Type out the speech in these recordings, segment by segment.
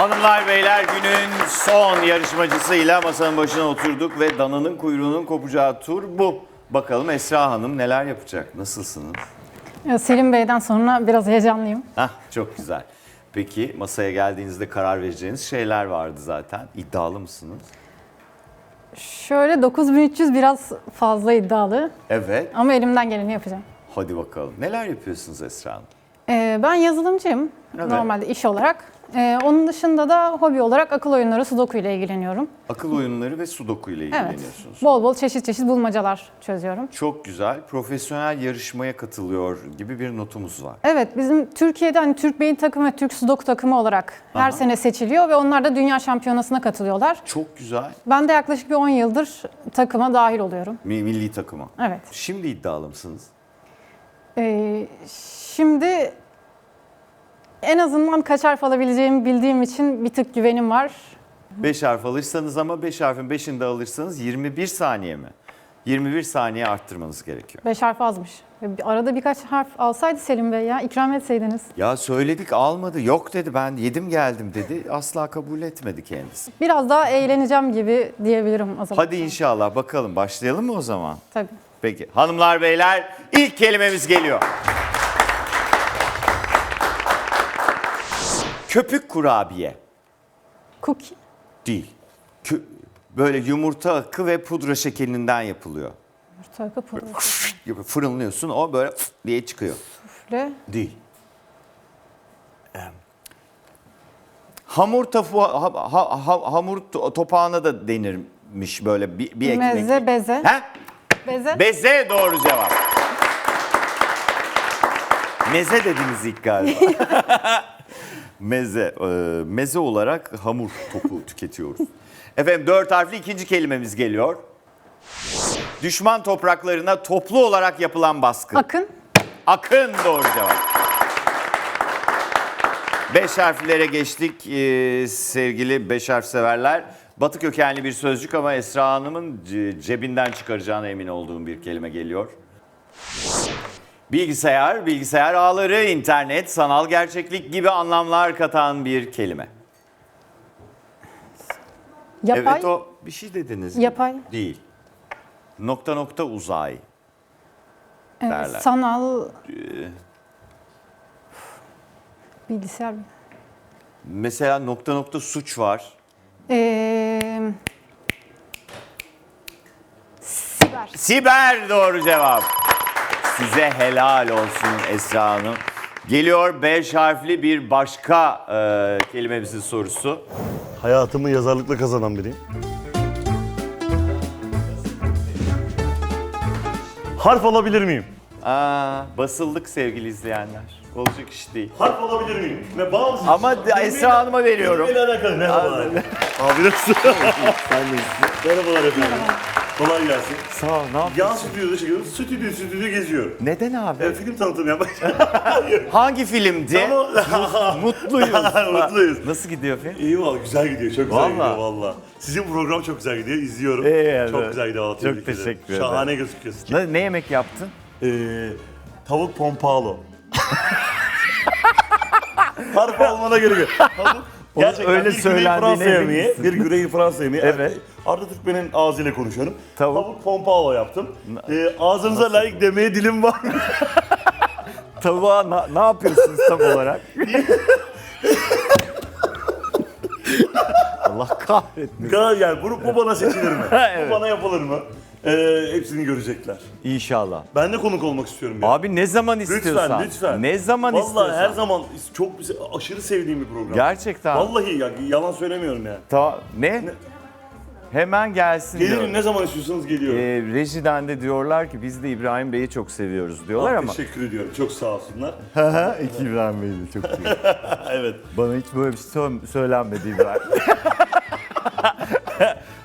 Hanımlar beyler günün son yarışmacısıyla masanın başına oturduk ve dananın kuyruğunun kopacağı tur bu. Bakalım Esra Hanım neler yapacak? Nasılsınız? Ya Selim Bey'den sonra biraz heyecanlıyım. Hah çok güzel. Peki masaya geldiğinizde karar vereceğiniz şeyler vardı zaten. İddialı mısınız? Şöyle 9300 biraz fazla iddialı Evet. ama elimden geleni yapacağım. Hadi bakalım. Neler yapıyorsunuz Esra Hanım? Ee, ben yazılımcıyım Evet. normalde iş olarak. Ee, onun dışında da hobi olarak akıl oyunları Sudoku ile ilgileniyorum. Akıl oyunları ve sudoku ile Evet. ilgileniyorsunuz. Bol bol çeşit çeşit bulmacalar çözüyorum. Çok güzel. Profesyonel yarışmaya katılıyor gibi bir notumuz var. Evet bizim Türkiye'de hani Türk Beyin takımı ve Türk Sudoku takımı olarak her Aha. sene seçiliyor ve onlar da dünya şampiyonasına katılıyorlar. Çok güzel. Ben de yaklaşık bir 10 yıldır takıma dahil oluyorum. Mi- Milli takıma. Evet. Şimdi iddialı mısınız? Ee, şimdi en azından kaç harf alabileceğimi bildiğim için bir tık güvenim var. 5 harf alırsanız ama 5 harfin 5'ini de alırsanız 21 saniye mi? 21 saniye arttırmanız gerekiyor. 5 harf azmış. Bir- Arada birkaç harf alsaydı Selim Bey ya ikram etseydiniz. Ya söyledik almadı. Yok dedi ben yedim geldim dedi. Asla kabul etmedi kendisi. Biraz daha eğleneceğim gibi diyebilirim o zaman. Hadi inşallah bakalım başlayalım mı o zaman? Tabii. Peki hanımlar beyler ilk kelimemiz geliyor. Köpük kurabiye Cookie. değil. Kö- böyle yumurta akı ve pudra şekerinden yapılıyor. Yumurta pudra, Gibi fırınlıyorsun o böyle diye çıkıyor. sufle. Değil. Hamur topu, ha- ha- ha- hamur to- topağına da denirmiş böyle bir, bir ekmek. Meze, beze. He? Beze. Beze doğru cevap. Meze dediniz ilk galiba. meze. e, meze olarak hamur topu tüketiyoruz. Efendim dört harfli ikinci kelimemiz geliyor. Düşman topraklarına toplu olarak yapılan baskı. Akın. Akın doğru cevap. Beş harflere geçtik ee, sevgili beş harf severler. Batı kökenli bir sözcük ama Esra Hanım'ın ce- cebinden çıkaracağına emin olduğum bir kelime geliyor. Bilgisayar, bilgisayar ağları, internet, sanal gerçeklik gibi anlamlar katan bir kelime. Yapay. Evet o bir şey dediniz. Yapay. Değil. Nokta nokta uzay. Ee, derler. sanal. Bilgisayar. Mesela nokta nokta suç var. Ee, siber. Siber doğru cevap. Size helal olsun Esra Hanım. Geliyor 5 harfli bir başka e, kelimemizin sorusu. Hayatımı yazarlıkla kazanan biriyim. Harf alabilir miyim? Aa, basıldık sevgili izleyenler. Olacak iş değil. Harf alabilir miyim? Ve bazı Ama de- Esra Hanım'a veriyorum. Benimle alakalı. Merhabalar. Abi nasılsın? Sen de Merhabalar efendim. Kolay gelsin. Sağ ol. Ne Yan yapıyorsun? stüdyoda çekiyorum. Stüdyo stüdyo geziyorum. Neden abi? Evet, film tanıtımı yapmak. Hangi filmdi? Mutluyuz. Mutluyuz. Nasıl gidiyor film? İyi valla güzel gidiyor. Çok güzel Vallahi. gidiyor valla. Sizin program çok güzel gidiyor. izliyorum. İyi, evet. Çok güzel gidiyor valla. Çok tebrik ederim. teşekkür ederim. Şahane gözüküyorsun. Ne, ne yemek yaptın? Ee, tavuk pompalo. Harf almana gerek yok. Tavuk Gerçekten öyle bir Güney söylendiğine Fransa emin yemeği, misin? bir Güney Fransa yemeği. Evet. Arda Türkmen'in ağzıyla konuşuyorum. Tavuk. Tavuk pompalo yaptım. Ee, ağzınıza layık demeye dilim var mı? Tavuğa na- ne yapıyorsunuz tam olarak? Allah kahretmesin. Yani bu, bu bana seçilir mi? Evet. Bu bana yapılır mı? Ee, hepsini görecekler. İnşallah. Ben de konuk olmak istiyorum ya. Abi ne zaman istiyorsan. lütfen, lütfen. Ne zaman Vallahi istiyorsan. her zaman çok aşırı sevdiğim bir program. Gerçekten. Vallahi ya, yalan söylemiyorum ya. Ta- ne? Hemen gelsin Gelirim diyor. ne zaman istiyorsanız geliyorum. Ee, rejiden de diyorlar ki biz de İbrahim Bey'i çok seviyoruz diyorlar Ah, ama. Teşekkür ediyorum. Çok sağ olsunlar. İki İbrahim Bey de çok iyi. evet. Bana hiç böyle bir şey sö- söylenmedi İbrahim.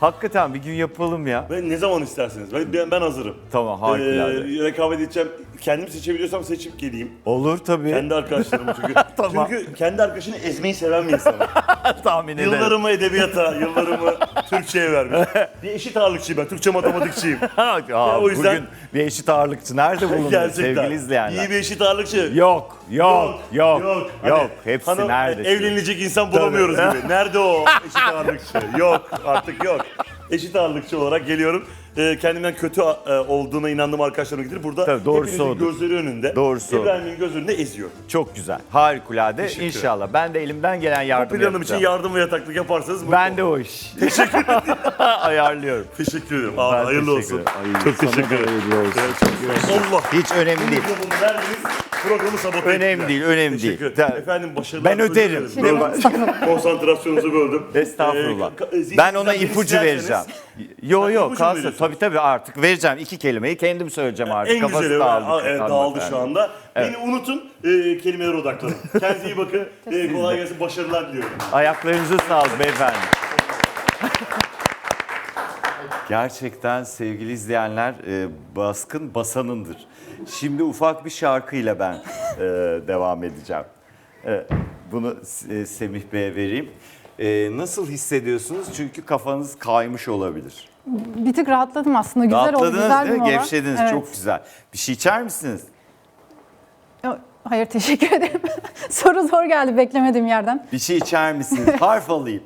Hakikaten bir gün yapalım ya. Ben ne zaman isterseniz. Ben, ben, ben hazırım. Tamam harikulade. Ee, rekabet edeceğim kendim seçebiliyorsam seçip geleyim. Olur tabii. Kendi arkadaşlarımı çünkü. Tamam. Çünkü kendi arkadaşını ezmeyi seven bir insanım. tahmin ederim. Yıllarımı edebiyata, yıllarımı Türkçe'ye vermiş. Bir eşit ağırlıkçıyım ben, Türkçe matematikçiyim. Aa, o yüzden- Bugün bir eşit ağırlıkçı nerede bulunuyor Gerçekten. sevgili izleyenler? İyi bir eşit ağırlıkçı. Yok, yok, yok, yok. Hani Hepsi hanım, nerede? Evlenilecek insan bulamıyoruz gibi. Nerede o eşit ağırlıkçı? yok, artık yok. Eşit ağırlıkçı olarak geliyorum. Ee, kendimden kötü e, olduğuna inandığım arkadaşlarım getir. Burada Tabii, doğrusu hepinizin odur. gözleri önünde. Doğrusu odur. İbrahim'in göz önünde eziyor. Çok güzel. Harikulade. Teşekkür ederim. İnşallah. Ben de elimden gelen Bu yardım planım için yapacağım. yardım ve yataklık yaparsanız mutlu Ben de o iş. Teşekkür ederim. Ayarlıyorum. Teşekkür ederim. Aa, Ben hayırlı teşekkür olsun. ederim. Ay, Çok sana teşekkür ederim. hayırlı olsun. Evet, çok güzel. Allah. Hiç önemli değil. Verdiniz, programı sabote Önemli ettiler. değil, önemli Teşekkür değil. ederim. Efendim başarılar. Ben öderim. özür dilerim. Konsantrasyonunuzu böldüm. Estağfurullah. Ee, ka- ben ona zihninizi ipucu isterseniz- vereceğim. Yo yo ipucu mu kalsın. veriyorsunuz? Tabii tabii artık vereceğim. iki kelimeyi kendim söyleyeceğim artık. En Kafası güzeli dağıldı. Aa, evet, dağıldı hanımefendi. şu anda. Beni unutun, e, kelimelere odaklanın. Kendinize iyi bakın. E, kolay gelsin, başarılar diliyorum. Ayaklarınızı sağlık beyefendi. Gerçekten sevgili izleyenler e, baskın basanındır. Şimdi ufak bir şarkıyla ben e, devam edeceğim. E, bunu e, Semih Bey'e vereyim. E, nasıl hissediyorsunuz? Çünkü kafanız kaymış olabilir. Bir tık rahatladım aslında. Güzel oldu. Rahatladınız Güzel bir değil mi? Gevşediniz. Evet. Çok güzel. Bir şey içer misiniz? Hayır teşekkür ederim. Soru zor geldi beklemediğim yerden. Bir şey içer misiniz? Harf alayım.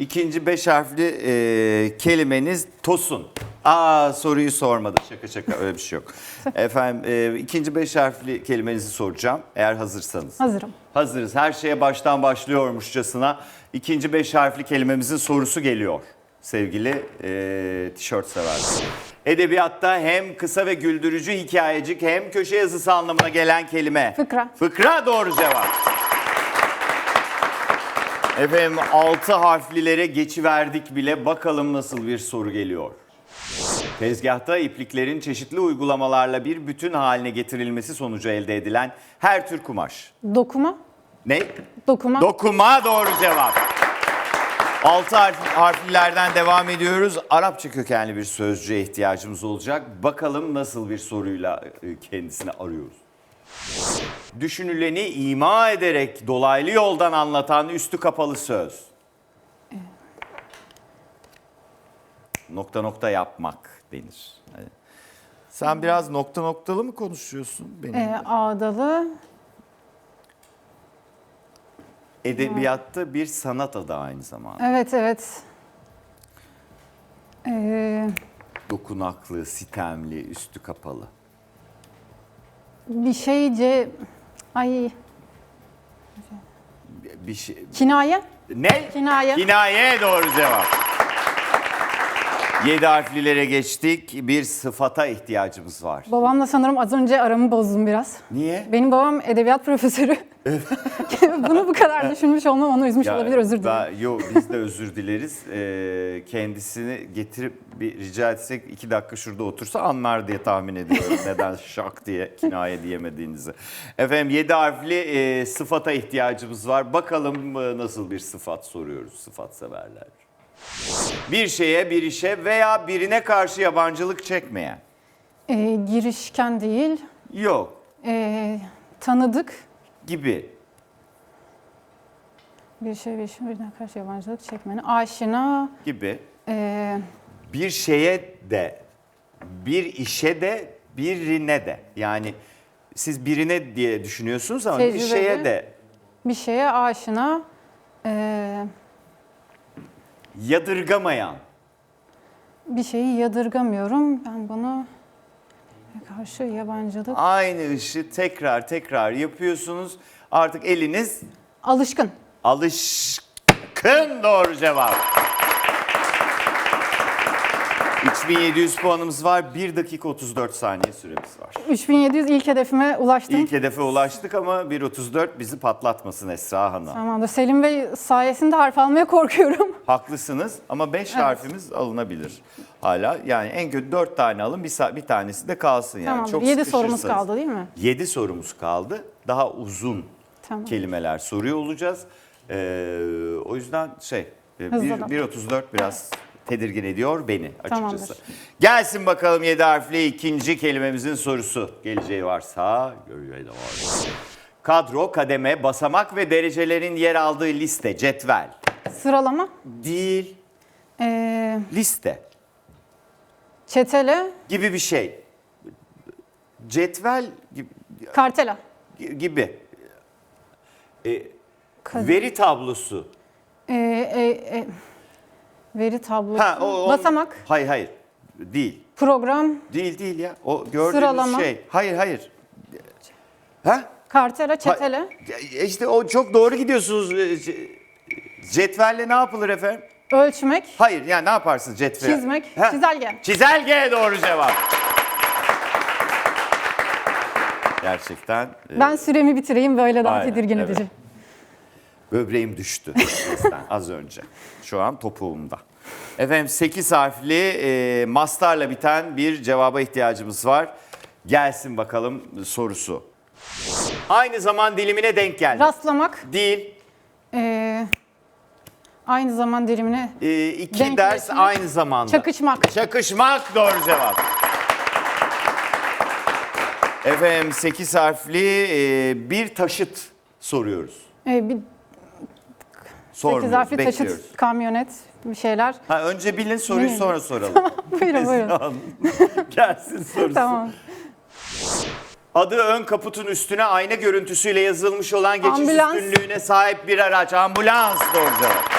İkinci beş harfli e, kelimeniz tosun. Aa soruyu sormadı. Şaka şaka öyle bir şey yok. Efendim e, ikinci beş harfli kelimenizi soracağım eğer hazırsanız. Hazırım. Hazırız. Her şeye baştan başlıyormuşçasına ikinci beş harfli kelimemizin sorusu geliyor. Sevgili e, tişört severler. Edebiyatta hem kısa ve güldürücü hikayecik hem köşe yazısı anlamına gelen kelime. Fıkra. Fıkra doğru cevap. Efendim altı harflilere geçiverdik bile bakalım nasıl bir soru geliyor. Tezgahta ipliklerin çeşitli uygulamalarla bir bütün haline getirilmesi sonucu elde edilen her tür kumaş. Dokuma. Ne? Dokuma. Dokuma doğru cevap. Altı harf, harflilerden devam ediyoruz. Arapça kökenli bir sözcüğe ihtiyacımız olacak. Bakalım nasıl bir soruyla e, kendisini arıyoruz. Düşünüleni ima ederek dolaylı yoldan anlatan üstü kapalı söz. Nokta nokta yapmak denir. Sen biraz nokta noktalı mı konuşuyorsun benim? Ee, ağdalı. Edebiyatta bir sanat adı aynı zamanda. Evet evet. Ee, Dokunaklı, sitemli, üstü kapalı. bir şeyce... Ay Bir şey... kinaye. Ne? Kinaye. Kinaye doğru cevap. Yedi harflilere geçtik. Bir sıfata ihtiyacımız var. Babamla sanırım az önce aramı bozdum biraz. Niye? Benim babam edebiyat profesörü. Bunu bu kadar düşünmüş olmam onu üzmüş Ya, olabilir özür dilerim. ben- Yo biz de özür dileriz. Ee, kendisini getirip bir rica etsek iki dakika şurada otursa anlar diye tahmin ediyorum. Neden şak diye kinaye diyemediğinizi. Efendim yedi harfli e, sıfata ihtiyacımız var. Bakalım e, nasıl bir sıfat soruyoruz sıfat severler. Bir şeye, bir işe veya birine karşı yabancılık çekmeyen. Ee, girişken değil. Yok Ee, tanıdık. Gibi. Bir şey bir şey birine karşı yabancılık çekmeni. Aşina. Gibi. ee, bir şeye de, bir işe de, birine de. Yani siz birine diye düşünüyorsunuz ama bir Tecrübeli. şeye de bir şeye aşina. ee, yadırgamayan. bir şeyi yadırgamıyorum. Ben bunu karşı yabancılık. Aynı işi tekrar tekrar yapıyorsunuz. Artık eliniz Alışkın. alışkın doğru cevap. 3700 puanımız var. 1 dakika 34 saniye süremiz var. 3700 ilk hedefime ulaştım. İlk hedefe ulaştık ama 1.34 bizi patlatmasın Esra Hanım. Tamamdır. Selim Bey sayesinde harf almaya korkuyorum. Haklısınız ama 5 harfimiz alınabilir hala. Yani en kötü 4 tane alın bir, sa- bir tanesi de kalsın yani. Tamamdır. Çok 7 sorumuz sıkışırsanız. kaldı değil mi? 7 sorumuz kaldı. Daha uzun Tamam. kelimeler soruyor olacağız. Ee, o yüzden şey e, Hızlanalım. 1- 1.34 biraz tedirgin ediyor beni açıkçası. Tamamdır. Gelsin bakalım 7 harfli ikinci kelimemizin sorusu. Geleceği varsa göreceği de var. Kadro, kademe, basamak ve derecelerin yer aldığı liste, cetvel. Sıralama. Değil, Ee, liste çetele. gibi bir şey. Cetvel gibi. Kartela. gibi. E, Kad- veri tablosu. Ee, e, e, veri tablosu. Ha, o, o- Basamak. Hayır hayır. Değil. Program. Değil değil ya. O gördüğünüz Sıralama. şey. Hayır hayır. Ha? Kartela. Çetele. Ha- İşte o çok doğru gidiyorsunuz. E, ce- Cetvelle ne yapılır efendim? Ölçmek. Hayır yani ne yaparsınız cetvel? Çizmek. Ha? Çizelge. Çizelge doğru cevap. Gerçekten e, Ben süremi bitireyim böyle daha Aynen, tedirgin evet. edici. Böbreğim düştü az önce. Şu an topuğumda. Efendim 8 harfli e, mastarla biten bir cevaba ihtiyacımız var. Gelsin bakalım sorusu. Aynı zaman dilimine denk geldi. Rastlamak. Değil. Ee, aynı zaman dilimine E, iki Denk ders getirmek. aynı zamanda. çakışmak. Çakışmak doğru cevap. Efendim 8 harfli e, bir taşıt soruyoruz. Ee, bir Sormuyoruz, bekliyoruz. taşıt, kamyonet bir şeyler. Ha, önce bilin soruyu Bilin. sonra soralım. buyurun buyurun. Tamam. Gelsin sorusu. tamam. Adı ön kaputun üstüne ayna görüntüsüyle yazılmış olan geçiş Ambulans. üstünlüğüne sahip bir araç. Ambulans doğru cevap.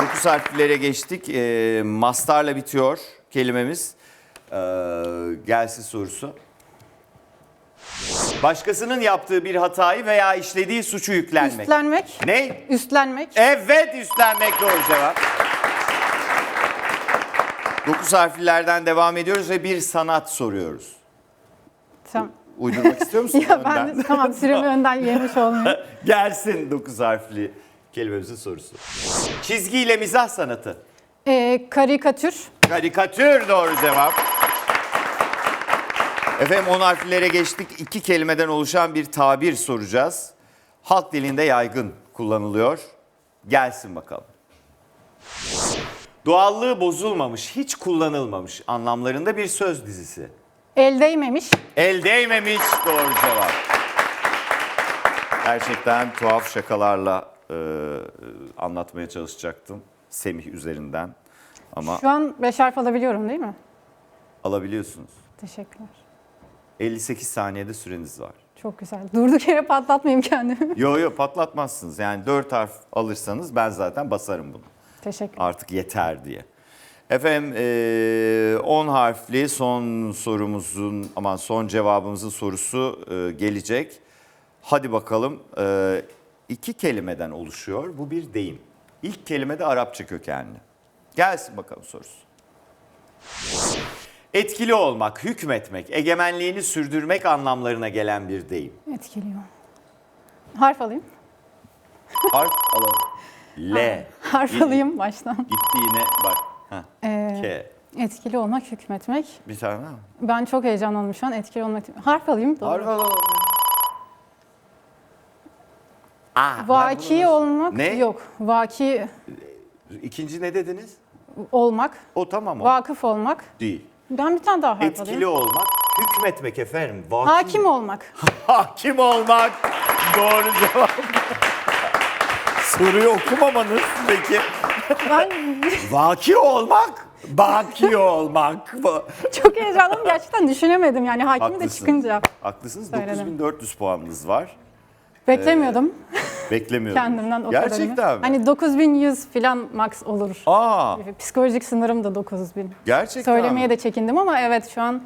Dokuz harflere geçtik. Ee, mastarla bitiyor kelimemiz. Ee, gelsin sorusu. Başkasının yaptığı bir hatayı veya işlediği suçu yüklenmek. Üstlenmek. Ne? Üstlenmek. Evet üstlenmek doğru cevap. Dokuz harflerden devam ediyoruz ve bir sanat soruyoruz. Tamam. Uydurmak istiyor musun? Ya ben de, tamam süremi önden yemiş olmayayım. Gelsin 9 harfli kelimemizin sorusu. Çizgiyle mizah sanatı. Ee, karikatür. Karikatür doğru cevap. Efendim 10 harflere geçtik. İki kelimeden oluşan bir tabir soracağız. Halk dilinde yaygın kullanılıyor. Gelsin bakalım. Doğallığı bozulmamış, hiç kullanılmamış anlamlarında bir söz dizisi. El değmemiş. El değmemiş doğru cevap. Gerçekten tuhaf şakalarla e, e, anlatmaya çalışacaktım. Semih üzerinden. Ama Şu an beş harf alabiliyorum değil mi? alabiliyorsunuz. Teşekkürler. 58 saniyede süreniz var. Çok güzel. Durduk yere patlatmayayım kendimi. Yo yo patlatmazsınız. Yani 4 harf alırsanız ben zaten basarım bunu. Teşekkür. Artık yeter diye. Efendim e, 10 harfli son sorumuzun aman son cevabımızın sorusu e, gelecek. Hadi bakalım. E, iki kelimeden oluşuyor. Bu bir deyim. İlk kelime de Arapça kökenli. Gelsin bakalım sorusu. Etkili olmak, hükmetmek, egemenliğini sürdürmek anlamlarına gelen bir deyim. Etkiliyor. Harf alayım. Harf alalım. L. Harf Yine- alayım baştan. Gitti yine bak. Heh. Ee, K. etkili olmak, hükmetmek. Bir tane daha. Ben çok heyecanlandım şu an. Etkili olmak. Harf alayım. Doğru. Harf alalım. Ben Vaki olmak Ne? yok. Vaki İkinci ne dediniz? olmak, O tamam o. vakıf olmak. Değil. Ben bir tane daha harf Etkili alayım. olmak, hükmetmek efendim. Vakim. Hakim olmak. Hakim olmak. Doğru cevap. Soruyu okumamanız peki. Ben Vaki olmak, baki olmak. çok heyecanlandım. Gerçekten düşünemedim yani hakimi de Haklısınız. çıkınca. Haklısınız. Söyledim. 9400 puanınız var. Beklemiyordum Beklemiyordum. kendimden o Gerçekten kadarını. mi? Hani 9100 falan max olur. Aa, Psikolojik sınırım da 9000. gerçekten Söylemeye mi? de çekindim ama evet şu an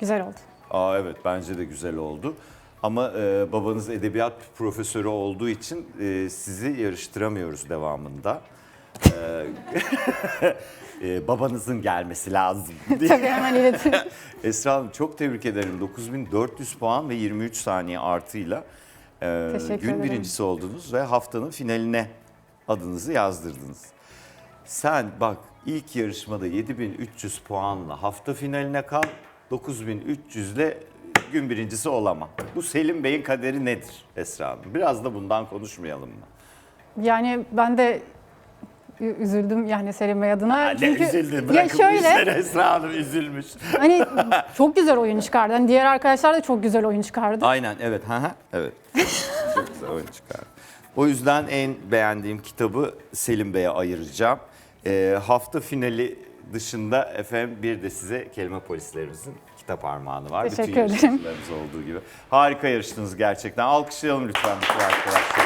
güzel oldu. Aa evet bence de güzel oldu. Ama e, babanız edebiyat profesörü olduğu için e, sizi yarıştıramıyoruz devamında. E, e, babanızın gelmesi lazım. diye. Tabii hemen iletim. Esra Hanım çok tebrik ederim. 9400 puan ve 23 saniye artıyla e, Teşekkür gün ederim. birincisi oldunuz ve haftanın finaline adınızı yazdırdınız. Sen bak ilk yarışmada 7300 puanla hafta finaline kal, 9300 ile gün birincisi olama. Bu Selim Bey'in kaderi nedir Esra Hanım? Biraz da bundan konuşmayalım mı? Yani ben de üzüldüm yani Selim Bey adına. Ne Çünkü üzüldü ya bırakın şöyle işleri Esra Hanım üzülmüş. hani çok güzel oyun çıkardı. Hani diğer arkadaşlar da çok güzel oyun çıkardı. Aynen evet. Ha ha evet. Çok güzel oyun çıkardı. O yüzden en beğendiğim kitabı Selim Bey'e ayıracağım. Ee, hafta finali dışında efendim bir de size kelime polislerimizin kitap armağanı var. Teşekkür Bütün ederim. yarışmacılarımız olduğu gibi. Harika yarıştınız gerçekten. Alkışlayalım lütfen bütün arkadaşlar.